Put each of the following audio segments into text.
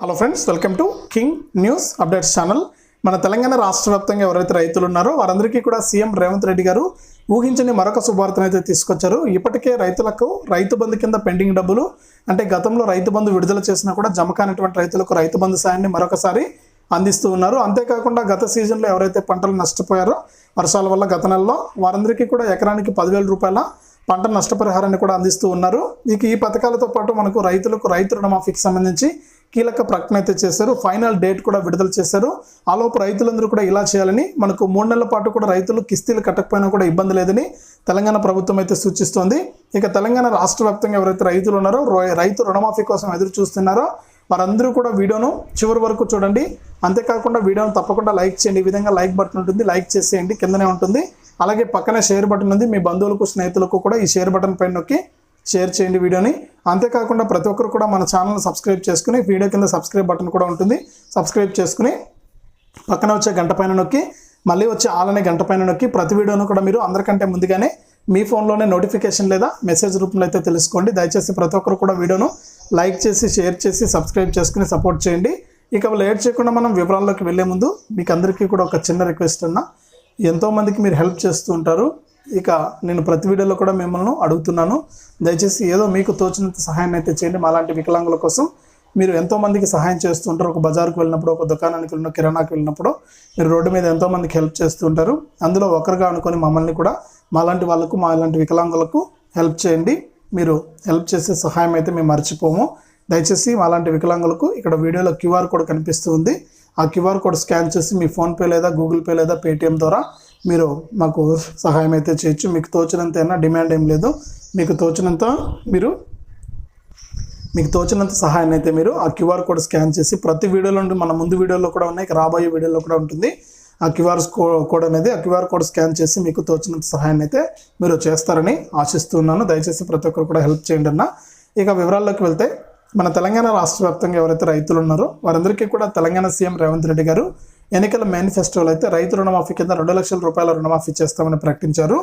Hello friends welcome to king news updates channel మన తెలంగాణ రాష్ట్ర వ్యాప్తంగా ఎవరైతే రైతులు ఉన్నారో వారందరికీ కూడా సీఎం రేవంత్ రెడ్డి గారు ఊహించని మరొక శుభార్తను అయితే తీసుకొచ్చారు. ఇప్పటికే రైతులకు రైతు బంధు కింద పెండింగ్ డబ్బులు అంటే గతంలో రైతు బంధు విడుదల చేసినా కూడా జమ కానటువంటి రైతులకు రైతు బంధు సాయాన్ని మరొకసారి అందిస్తూ ఉన్నారు. అంతేకాకుండా గత సీజన్లో ఎవరైతే పంటలు నష్టపోయారో వర్షాల వల్ల గత నెలలో వారందరికీ కూడా ఎకరానికి పదివేల రూపాయల పంట నష్టపరిహారాన్ని కూడా అందిస్తూ ఉన్నారు. ఇక ఈ పథకాలతో పాటు మనకు రైతులకు రైతు రుణమాఫీకి సంబంధించి కీలక ప్రకటన అయితే చేశారు. ఫైనల్ డేట్ కూడా విడుదల చేశారు. ఆలోపు రైతులందరూ కూడా ఇలా చేయాలని మనకు మూడు నెలల పాటు కూడా రైతులు కిస్తీలు కట్టకపోయినా కూడా ఇబ్బంది లేదని తెలంగాణ ప్రభుత్వం అయితే సూచిస్తోంది. ఇక తెలంగాణ రాష్ట్ర వ్యాప్తంగా ఎవరైతే రైతులు ఉన్నారో రైతు రుణమాఫీ కోసం ఎదురు చూస్తున్నారో వారందరూ కూడా వీడియోను చివరి వరకు చూడండి. అంతేకాకుండా వీడియోను తప్పకుండా లైక్ చేయండి. ఈ విధంగా లైక్ బటన్ ఉంటుంది. లైక్ చేసేయండి. కిందనే ఉంటుంది. అలాగే పక్కనే షేర్ బటన్ ఉంది. మీ బంధువులకు స్నేహితులకు కూడా ఈ షేర్ బటన్ పైన నొక్కి షేర్ చేయండి వీడియోని. అంతేకాకుండా ప్రతి ఒక్కరు కూడా మన ఛానల్ని సబ్స్క్రైబ్ చేసుకుని వీడియో కింద సబ్స్క్రైబ్ బటన్ కూడా ఉంటుంది. సబ్స్క్రైబ్ చేసుకుని పక్కన వచ్చే గంట పైన నొక్కి మళ్ళీ వచ్చే ఆలనే గంట పైన నొక్కి ప్రతి వీడియోను కూడా మీరు అందరికంటే ముందుగానే మీ ఫోన్లోనే నోటిఫికేషన్ లేదా మెసేజ్ రూపంలో అయితే తెలుసుకోండి. దయచేసి ప్రతి ఒక్కరు కూడా వీడియోను లైక్ చేసి షేర్ చేసి సబ్స్క్రైబ్ చేసుకుని సపోర్ట్ చేయండి. ఇక లేట్ చేయకుండా మనం వివరాల్లోకి వెళ్ళే ముందు మీకు అందరికీ కూడా ఒక చిన్న రిక్వెస్ట్ అన్నా. ఎంతోమందికి మీరు హెల్ప్ చేస్తూ ఉంటారు. ఇక నేను ప్రతి వీడియోలో కూడా మిమ్మల్ని అడుగుతున్నాను. దయచేసి ఏదో మీకు తోచినంత సహాయం అయితే చేయండి. మాలాంటి వికలాంగుల కోసం మీరు ఎంతోమందికి సహాయం చేస్తుంటారు ఒక బజార్కు వెళ్ళినప్పుడు ఒక దుకాణానికి వెళ్ళిన కిరాణాకి వెళ్ళినప్పుడు మీరు రోడ్డు మీద ఎంతోమందికి హెల్ప్ చేస్తుంటారు అందులో ఒకరుగా అనుకొని మమ్మల్ని కూడా మాలాంటి వాళ్ళకు మాలాంటి వికలాంగులకు హెల్ప్ చేయండి. మీరు హెల్ప్ చేసే సహాయం అయితే మేము మర్చిపోము. దయచేసి మాలాంటి వికలాంగులకు ఇక్కడ వీడియోలో క్యూఆర్ కోడ్ కనిపిస్తుంది ఆ క్యూఆర్ కోడ్ స్కాన్ చేసి మీ ఫోన్పే లేదా గూగుల్ పే లేదా పేటిఎం ద్వారా మీరు మాకు సహాయం అయితే చేయొచ్చు. మీకు తోచినంత అయినా డిమాండ్ ఏం లేదు. మీకు తోచినంత మీరు మీకు తోచినంత సహాయాన్ని అయితే మీరు ఆ క్యూఆర్ కోడ్ స్కాన్ చేసి ప్రతి వీడియోలో ఉండి మన ముందు వీడియోలో కూడా ఉన్నాయి రాబోయే వీడియోలో కూడా ఉంటుంది. ఆ క్యూఆర్ కోడ్ అనేది ఆ క్యూఆర్ కోడ్ స్కాన్ చేసి మీకు తోచినంత సహాయాన్ని అయితే మీరు చేస్తారని ఆశిస్తున్నాను. దయచేసి ప్రతి ఒక్కరు కూడా హెల్ప్ చేయండి అన్న. ఇక వివరాల్లోకి వెళ్తే మన తెలంగాణ రాష్ట్ర వ్యాప్తంగా ఎవరైతే రైతులు ఉన్నారో వారందరికీ కూడా తెలంగాణ సీఎం రేవంత్ రెడ్డి గారు ఎన్నికల మేనిఫెస్టోలో అయితే రైతు రుణమాఫీ కింద రెండు లక్షల రూపాయల రుణమాఫీ చేస్తామని ప్రకటించారు.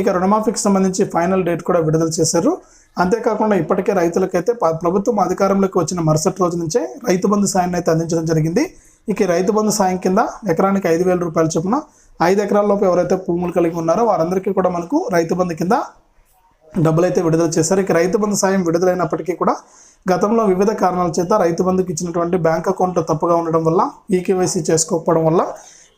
ఇక రుణమాఫీకి సంబంధించి ఫైనల్ డేట్ కూడా విడుదల చేశారు. అంతేకాకుండా ఇప్పటికే రైతులకైతే ప్రభుత్వం అధికారంలోకి వచ్చిన మరుసటి రోజు నుంచే రైతు బంధు సాయాన్ని అయితే అందించడం జరిగింది. ఇక రైతు బంధు సాయం కింద ఎకరానికి ఐదు వేల రూపాయల చొప్పున ఐదు ఎకరాల లోపు ఎవరైతే భూములు కలిగి ఉన్నారో వారందరికీ కూడా మనకు రైతు బంధు కింద డబ్బులైతే విడుదల చేశారు. ఇక రైతు బంధు సాయం విడుదలైనప్పటికీ కూడా గతంలో వివిధ కారణాల చేత రైతు బంధుకి ఇచ్చినటువంటి బ్యాంక్ అకౌంట్లో తప్పుగా ఉండడం వల్ల ఈకేవైసీ చేసుకోకపోవడం వల్ల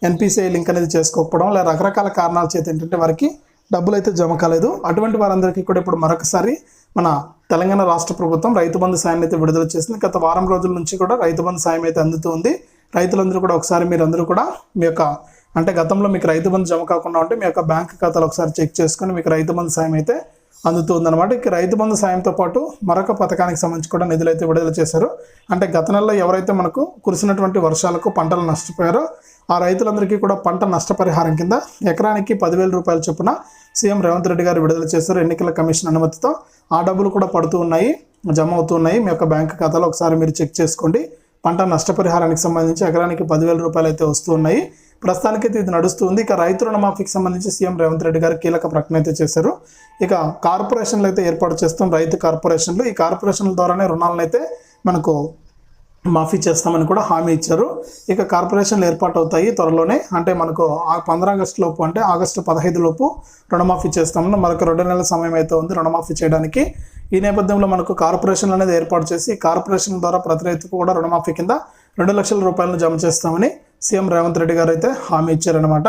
ఎన్పిసిఐ లింక్ అనేది చేసుకోకపోవడం లేదా రకరకాల కారణాల చేత ఏంటంటే వారికి డబ్బులు అయితే జమ కాలేదు. అటువంటి వారందరికీ కూడా ఇప్పుడు మరొకసారి మన తెలంగాణ రాష్ట్ర ప్రభుత్వం రైతు బంధు సాయం అయితే విడుదల చేసింది. గత వారం రోజుల నుంచి కూడా రైతు బంధు సాయం అయితే అందుతుంది రైతులందరూ కూడా ఒకసారి మీరందరూ కూడా మీ యొక్క అంటే గతంలో మీకు రైతు బంధు జమ కాకుండా ఉంటే మీ యొక్క బ్యాంక్ ఖాతాలు ఒకసారి చెక్ చేసుకొని మీకు రైతు బంధు సాయం అయితే అందుతుందన్నమాట ఇక రైతు బంధు సాయంతో పాటు మరొక పథకానికి సంబంధించి కూడా నిధులు అయితే విడుదల చేశారు. అంటే గత నెలలో ఎవరైతే మనకు కురిసినటువంటి వర్షాలకు పంటలు నష్టపోయారో ఆ రైతులందరికీ కూడా పంట నష్టపరిహారం కింద ఎకరానికి పదివేల రూపాయల చొప్పున సీఎం రేవంత్ రెడ్డి గారు విడుదల చేశారు. ఎన్నికల కమిషన్ అనుమతితో ఆ డబ్బులు కూడా పడుతూ ఉన్నాయి జమ అవుతున్నాయి మీ యొక్క బ్యాంక్ ఖాతాలో ఒకసారి మీరు చెక్ చేసుకోండి. పంట నష్టపరిహారానికి సంబంధించి ఎకరానికి పదివేల రూపాయలు అయితే వస్తూ ఉన్నాయి. ప్రస్తుతానికైతే ఇది నడుస్తుంది. ఇక రైతు రుణమాఫీకి సంబంధించి సీఎం రేవంత్ రెడ్డి గారు కీలక ప్రకటన అయితే చేశారు. ఇక కార్పొరేషన్లు అయితే ఏర్పాటు చేస్తాం. రైతు కార్పొరేషన్లు ఈ కార్పొరేషన్ల ద్వారానే రుణాలను అయితే మనకు మాఫీ చేస్తామని కూడా హామీ ఇచ్చారు. ఇక కార్పొరేషన్లు ఏర్పాటు అవుతాయి త్వరలోనే. అంటే మనకు ఆ పంద్ర ఆగస్టు లోపు అంటే ఆగస్టు పదహైదు లోపు రుణమాఫీ చేస్తామని మనకు రెండు నెలల సమయం అయితే ఉంది రుణమాఫీ చేయడానికి. ఈ నేపథ్యంలో మనకు కార్పొరేషన్లు అనేది ఏర్పాటు చేసి కార్పొరేషన్ ద్వారా ప్రతి రైతుకు కూడా రుణమాఫీ కింద రెండు లక్షల రూపాయలను జమ చేస్తామని సీఎం రేవంత్ రెడ్డి గారు అయితే హామీ ఇచ్చారనమాట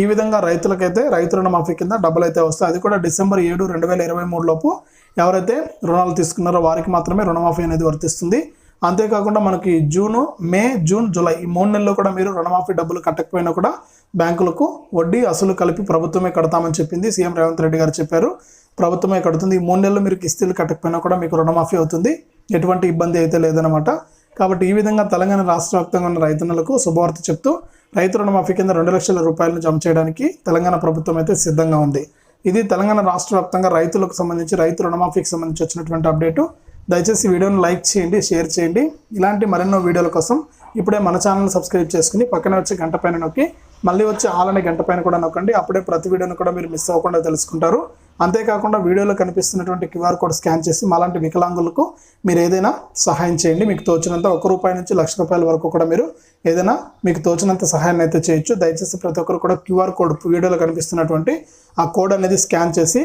ఈ విధంగా రైతులకైతే రైతు రుణమాఫీ కింద డబ్బులు అయితే వస్తాయి. అది కూడా డిసెంబర్ ఏడు రెండు వేల ఇరవై మూడులోపు ఎవరైతే రుణాలు తీసుకున్నారో వారికి మాత్రమే రుణమాఫీ అనేది వర్తిస్తుంది. అంతేకాకుండా మనకి జూను మే జూన్ జూలై ఈ మూడు నెలల్లో కూడా మీరు రుణమాఫీ డబ్బులు కట్టకపోయినా కూడా బ్యాంకులకు వడ్డీ అసలు కలిపి ప్రభుత్వమే కడతామని చెప్పింది సీఎం రేవంత్ రెడ్డి గారు చెప్పారు. ప్రభుత్వమే కడుతుంది. ఈ మూడు నెలలు మీరు కిస్తీలు కట్టకపోయినా కూడా మీకు రుణమాఫీ అవుతుంది. ఎటువంటి ఇబ్బంది అయితే లేదనమాట కాబట్టి ఈ విధంగా తెలంగాణ రాష్ట్ర వ్యాప్తంగా ఉన్న రైతన్నలకు శుభవార్త చెప్తూ రైతు రుణమాఫీ కింద రెండు లక్షల రూపాయలను జమ చేయడానికి తెలంగాణ ప్రభుత్వం అయితే సిద్ధంగా ఉంది. ఇది తెలంగాణ రాష్ట్ర వ్యాప్తంగా రైతులకు సంబంధించి రైతు రుణమాఫీకి సంబంధించి వచ్చినటువంటి అప్డేటు. దయచేసి వీడియోను లైక్ చేయండి షేర్ చేయండి. ఇలాంటి మరెన్నో వీడియోల కోసం ఇప్పుడే మన ఛానల్ సబ్స్క్రైబ్ చేసుకుని పక్కన వచ్చే గంట పైన నొక్కి మళ్ళీ వచ్చే ఆలనే గంట పైన కూడా నొక్కండి. అప్పుడే ప్రతి వీడియోను కూడా మీరు మిస్ అవ్వకుండా తెలుసుకుంటారు. అంతేకాకుండా వీడియోలో కనిపిస్తున్నటువంటి క్యూఆర్ కోడ్ స్కాన్ చేసి మాలాంటి వికలాంగులకు మీరు ఏదైనా సహాయం చేయండి. మీకు తోచినంత ఒక రూపాయి నుంచి లక్ష రూపాయల వరకు కూడా మీరు ఏదైనా మీకు తోచినంత సహాయాన్ని అయితే చేయొచ్చు. దయచేసి ప్రతి ఒక్కరు కూడా క్యూఆర్ కోడ్ వీడియోలో కనిపిస్తున్నటువంటి ఆ కోడ్ అనేది స్కాన్ చేసి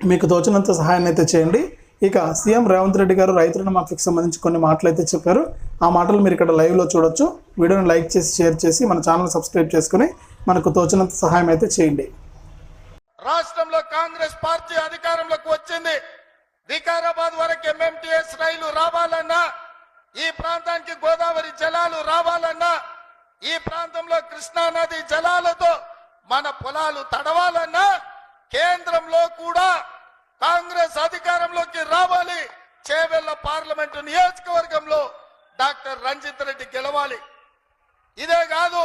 మీకు తోచినంత సహాయాన్ని అయితే చేయండి. ఇక సీఎం రేవంత్ రెడ్డి గారు రైతు రుణమాఫీకి సంబంధించి కొన్ని మాటలు అయితే చెప్పారు. ఆ మాటలు మీరు ఇక్కడ లైవ్లో చూడొచ్చు. వీడియోని లైక్ చేసి షేర్ చేసి మన ఛానల్ సబ్స్క్రైబ్ చేసుకుని మనకు తోచినంత సహాయం అయితే చేయండి. రాష్ట్రంలో కాంగ్రెస్ పార్టీ అధికారంలోకి వచ్చింది. వికారాబాద్ వరకు ఎంఎంటీఎస్ రైలు రావాలన్నా ఈ ప్రాంతానికి గోదావరి జలాలు రావాలన్నా ఈ ప్రాంతంలో కృష్ణా నది జలాలతో మన పొలాలు తడవాలన్నా కేంద్రంలో కూడా కాంగ్రెస్ అధికారంలోకి రావాలి. చేవెళ్ళ పార్లమెంటు నియోజకవర్గంలో డాక్టర్ రంజిత్ రెడ్డి గెలవాలి. ఇదే కాదు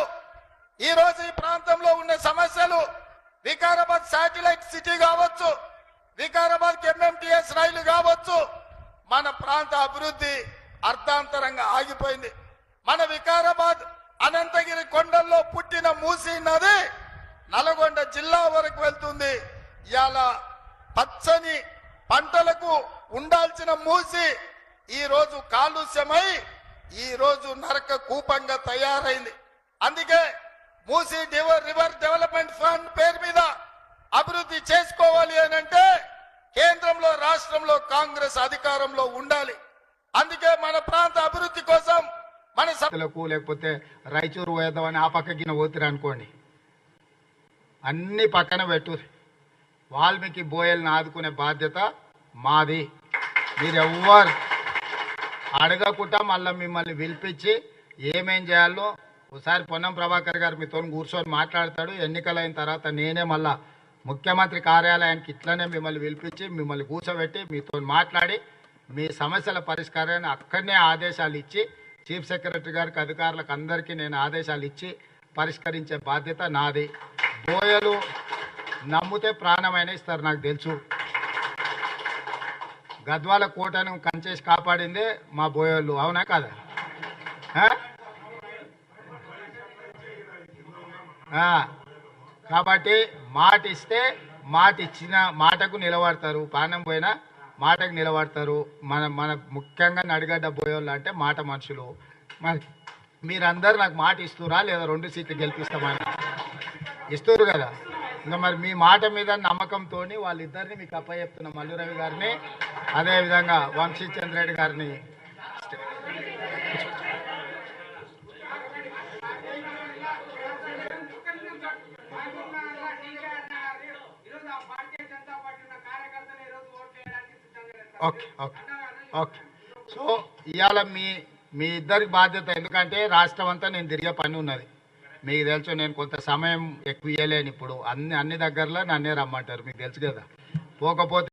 ఈరోజు ఈ ప్రాంతంలో ఉన్న సమస్యలు వికారాబాద్ శాటిలైట్ సిటీ కావచ్చు వికారాబాద్ ఎంఎంటిఎస్ రైలు కావచ్చు మన ప్రాంత అభివృద్ధి అర్థాంతరంగా ఆగిపోయింది. మన వికారాబాద్ అనంతగిరి కొండల్లో పుట్టిన మూసి నది నల్గొండ జిల్లా వరకు వెళ్తుంది. ఇలా పచ్చని పంటలకు ఉండాల్సిన మూసి ఈ రోజు కాలుష్యమై ఈ రోజు నరక కూపంగా తయారైంది. అందుకే మూసీ డివర్ రివర్ డెవలప్మెంట్ ఫండ్ పేరు మీద అభివృద్ధి చేసుకోవాలి అని అంటే కేంద్రంలో రాష్ట్రంలో కాంగ్రెస్ అధికారంలో ఉండాలి. అందుకే మన ప్రాంత అభివృద్ధి కోసం మన సభలకు లేకపోతే రాయచూరు పోయేద్దామని ఆ పక్కకిన పోతురు అనుకోండి. అన్ని పక్కన పెట్టు వాల్మీకి బోయల్ని ఆదుకునే బాధ్యత మాది. మీరెవ్వరు అడగకుండా మళ్ళీ మిమ్మల్ని పిలిపించి ఏమేం చేయాలో ఒకసారి పొన్నం ప్రభాకర్ గారు మీతో కూర్చొని మాట్లాడతాడు. ఎన్నికలైన తర్వాత నేనే మళ్ళా ముఖ్యమంత్రి కార్యాలయానికి ఇట్లనే మిమ్మల్ని పిలిపించి మిమ్మల్ని కూర్చోబెట్టి మీతో మాట్లాడి మీ సమస్యల పరిష్కారాన్ని అక్కడనే ఆదేశాలు ఇచ్చి చీఫ్ సెక్రటరీ గారికి అధికారులకు అందరికీ నేను ఆదేశాలు ఇచ్చి పరిష్కరించే బాధ్యత నాది. బోయలు నమ్మితే ప్రాణమైన ఇస్తారు నాకు తెలుసు. గద్వాల కోటను కంచేసి కాపాడిందే మా బోయోళ్ళు అవునా కదా? కాబట్టి మాట ఇస్తే మాట ఇచ్చిన మాటకు నిలబడతారు. ప్రాణం పోయినా మాటకు నిలబడతారు. మన మన ముఖ్యంగా నడిగడ్డ పోయేవాళ్ళు అంటే మాట మనుషులు. మరి మీరందరూ నాకు మాట ఇస్తురా లేదా రెండు సీట్లు గెలిపిస్తామని? ఇస్తారు కదా. ఇంకా మరి మీ మాట మీద నమ్మకంతో వాళ్ళిద్దరిని మీకు అప్పచెప్తున్నాం మల్లు రవి గారిని అదేవిధంగా వంశీ చంద్రెడ్డి గారిని ఓకే ఓకే ఓకే. సో ఇవాళ మీ మీ ఇద్దరికి బాధ్యత ఎందుకంటే రాష్ట్రం అంతా నేను తిరిగే పని ఉన్నది. మీకు తెలుసు నేను కొంత సమయం ఎక్కువ ఇవ్వలేను ఇప్పుడు. అన్ని అన్ని దగ్గరలో నన్నే రమ్మంటారు మీకు తెలుసు కదా. పోకపోతే